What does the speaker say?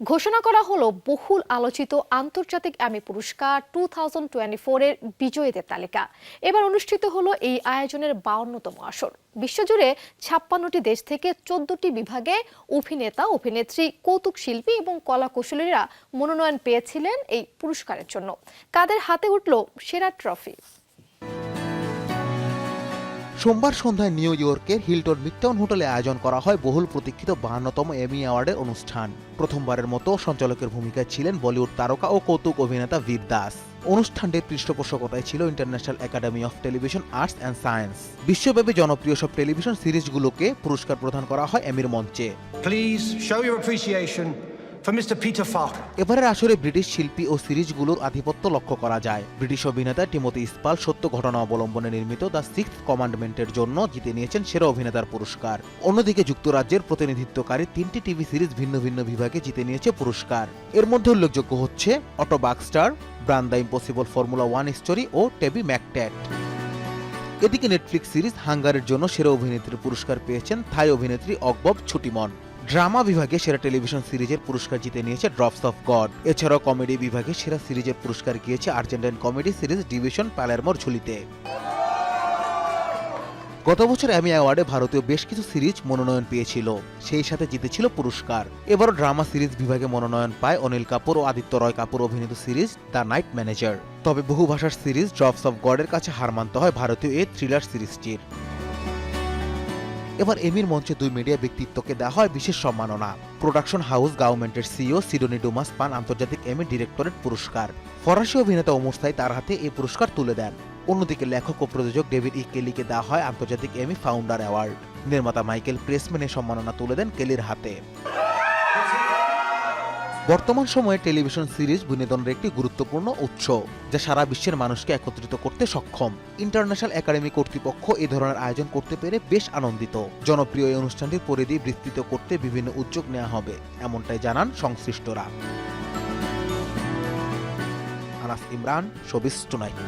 ঘোষণা করা হলো বহুল আলোচিত আন্তর্জাতিক অ্যামি পুরস্কার টু থাউজেন্ড টোয়েন্টি ফোরের বিজয়ীদের তালিকা। এবার অনুষ্ঠিত হলো এই আয়োজনের বাউন্নতম আসর। বিশ্বজুড়ে ছাপ্পান্নটি দেশ থেকে চোদ্দটি বিভাগে অভিনেতা, অভিনেত্রী, কৌতুক শিল্পী এবং কলা কুশলীরা মনোনয়ন পেয়েছিলেন এই পুরস্কারের জন্য। কাদের হাতে উঠল সেরা ট্রফি? সোমবার সন্ধ্যায় নিউ ইয়র্কের হিলটন মিডটাউন হোটেলে আয়োজন করা হয় বহুল প্রতীক্ষিত বাহান্নতম এমি অ্যাওয়ার্ডের অনুষ্ঠান। প্রথমবারের মতো সঞ্চালকের ভূমিকায় ছিলেন বলিউড তারকা ও কৌতুক অভিনেতা বীর দাস। অনুষ্ঠানটির পৃষ্ঠপোষকতায় ছিল International Academy of Television, Arts and Science. বিশ্বব্যাপী জনপ্রিয় সব টেলিভিশন সিরিজগুলোকে পুরস্কার প্রদান করা হয় এমির মঞ্চে। প্লিজ show your appreciation এবারের আসরে ব্রিটিশ শিল্পী ও সিরিজগুলোর আধিপত্য লক্ষ্য করা যায়। ব্রিটিশ অভিনেতা টিমোথি ইস্পাল সত্য ঘটনা অবলম্বনে নির্মিত দ্য সিক্স কমান্ডমেন্টের জন্য জিতে নিয়েছেন সেরা অভিনেতার পুরস্কার। অন্যদিকে যুক্তরাজ্যের প্রতিনিধিত্বকারী তিনটি টিভি সিরিজ ভিন্ন ভিন্ন বিভাগে জিতে নিয়েছে পুরস্কার। এর মধ্যে উল্লেখযোগ্য হচ্ছে অটো বাকস্টার ব্রান্ডা ইম্পসিবল ফর্মুলা ওয়ান স্টোরি ও টেবি ম্যাকট্যাট এদিকে নেটফ্লিক্স সিরিজ হাঙ্গারের জন্য সেরা অভিনেত্রীর পুরস্কার পেয়েছেন থাই অভিনেত্রী অকবব ছুটিমন। ড্রামা বিভাগে সেরা টেলিভিশন সিরিজের পুরস্কার জিতে নিয়েছে ড্রপস অফ গড। এছাড়াও কমেডি বিভাগে সেরা সিরিজের পুরস্কার গিয়েছে আর্জেন্টাইন কমেডি সিরিজ ডিভিশন প্যালারমোর ঝুলিতে। গত বছর অ্যামি অ্যাওয়ার্ডে ভারতীয় বেশ কিছু সিরিজ মনোনয়ন পেয়েছিল, সেই সাথে জিতেছিল পুরস্কার। এবারও ড্রামা সিরিজ বিভাগে মনোনয়ন পায় অনিল কাপুর ও আদিত্য রয় কাপুর অভিনীত সিরিজ দ্য নাইট ম্যানেজার। তবে বহু ভাষার সিরিজ ড্রপস অফ গডের কাছে হার মানতে হয় ভারতীয় এই থ্রিলার সিরিজটির। এবার এমির মঞ্চে দুই মিডিয়া ব্যক্তিত্বকে দেওয়া হয় বিশেষ সম্মাননা। প্রোডাকশন হাউস গভর্নমেন্টের সিইও সিডনি ডুমাস পান আন্তর্জাতিক এমি ডিরেক্টরেট পুরস্কার। ফরাসি অভিনেতা ওমর সাই তার হাতে এই পুরস্কার তুলে দেন। অন্যদিকে লেখক ও প্রযোজক ডেভিড ই কেলিকে দেওয়া হয় আন্তর্জাতিক এমি ফাউন্ডার অ্যাওয়ার্ড নির্মাতা মাইকেল প্রেসম্যান এই সম্মাননা তুলে দেন কেলির হাতে। বর্তমান সময়ে টেলিভিশন সিরিজ বিনোদনের একটি গুরুত্বপূর্ণ উৎস, যা সারা বিশ্বের মানুষকে একত্রিত করতে সক্ষম। ইন্টারন্যাশনাল একাডেমি কর্তৃপক্ষ এ ধরনের আয়োজন করতে পেরে বেশ আনন্দিত। জনপ্রিয় এই অনুষ্ঠানটির পরিধি বিস্তৃত করতে বিভিন্ন উদ্যোগ নেওয়া হবে, এমনটাই জানান সংশ্লিষ্টরা। Anas Imran showbiz tonight.